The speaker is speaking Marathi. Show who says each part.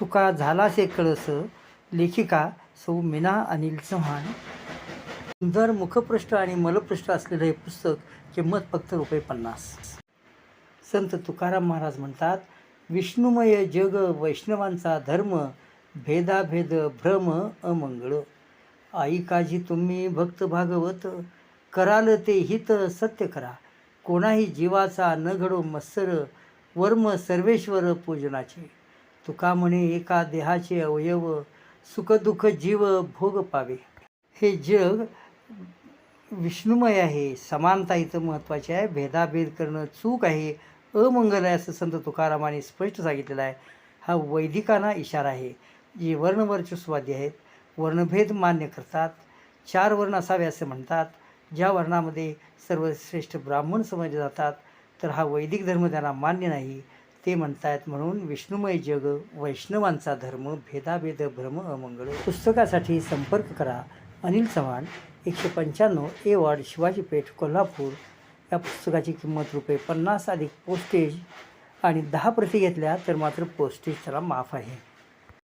Speaker 1: तुका झालासे कळस लेखिका सौ मीना अनिल चव्हाण. सुंदर मुखपृष्ठ आणि मलपृष्ठ असलेलं हे पुस्तक किंमत फक्त रुपये पन्नास. संत तुकाराम महाराज म्हणतात विष्णुमय जग वैष्णवांचा धर्म भेदाभेद भ्रम अमंगळ. आई काजी तुम्ही भक्त भागवत कराल ते हित सत्य करा. कोणाही जीवाचा न घडो मत्सर वर्म सर्वेश्वर पूजनाचे. तुका म्हणे एका देहाचे अवयव सुखदुःख जीव भोग पावे. हे जग विष्णुमय आहे समानता इथं महत्त्वाची आहे भेदाभेद करणं चूक आहे अमंगल आहे असं संत तुकारामाने स्पष्ट सांगितलेलं आहे. हा वैदिकांना इशारा आहे. जे वर्णवर्चस्वादी आहेत वर्णभेद मान्य करतात चार वर्ण असावे असे म्हणतात ज्या वर्णामध्ये सर्वश्रेष्ठ ब्राह्मण समजले जातात तर हा वैदिक धर्म त्यांना मान्य नाही. ते म्हणतायत म्हणून विष्णुमय जग वैष्णवांचा धर्म भेदाभेद भ्रम अमंगळ. पुस्तकासाठी संपर्क करा. अनिल चव्हाण एकशे पंच्याण्णव ए वॉर्ड शिवाजी पेठ कोल्हापूर. या पुस्तकाची किंमत रुपये पन्नास अधिक पोस्टेज आणि दहा प्रती घेतल्या तर मात्र पोस्टेज त्याला माफ आहे.